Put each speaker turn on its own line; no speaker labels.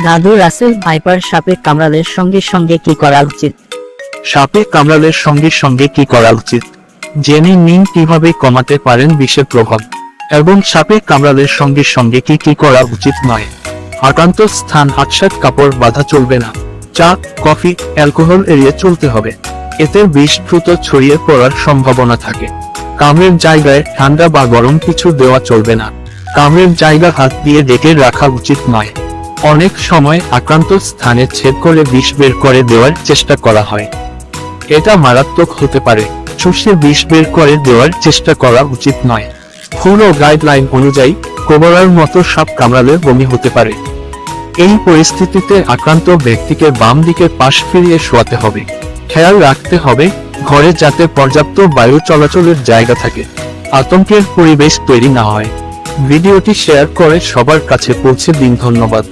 দাদু Russell viper সাপে কামড়ালের সঙ্গে সঙ্গে কি করা উচিত?
সাপে কামড়ালের সঙ্গে সঙ্গে কি করা উচিত? জেনে নিন কীভাবে কমাতে পারেন বিষের প্রভাব। এবং সাপে কামড়ালের সঙ্গে সঙ্গে কি কি করা উচিত নয়। আক্রান্ত স্থান হাটসাট কাপড়, বাঁধা চলবে না। চা, কফি, অ্যালকোহল এড়িয়ে চলতে হবে। এতে বিষ দ্রুত ছড়িয়ে পড়ার সম্ভাবনা থাকে। কামড়ের জায়গায় ঠান্ডা বা গরম কিছু দেওয়া চলবে না। কামড়ের জায়গা হাত দিয়ে ডেকে রাখা উচিত নয়। অনেক সময় আক্রান্ত স্থানে ছেদ করে বিষ বের করে দেওয়ার চেষ্টা করা হয়। এটা মারাত্মক হতে পারে। চুষে বিষ বের করে দেওয়ার চেষ্টা করা উচিত নয়। পুরো গাইডলাইন অনুযায়ী কোবরার মতো সাপ কামড়ালে বমি হতে পারে। এই পরিস্থিতিতে আক্রান্ত ব্যক্তিকে বাম দিকে পাশ ফিরিয়ে শোয়াতে হবে। খেয়াল রাখতে হবে, ঘরে যাতে পর্যাপ্ত বায়ু চলাচলের জায়গা থাকে। আতঙ্কের পরিবেশ তৈরি না হয়। ভিডিওটি শেয়ার করে সবার কাছে পৌঁছে দিন ধন্যবাদ।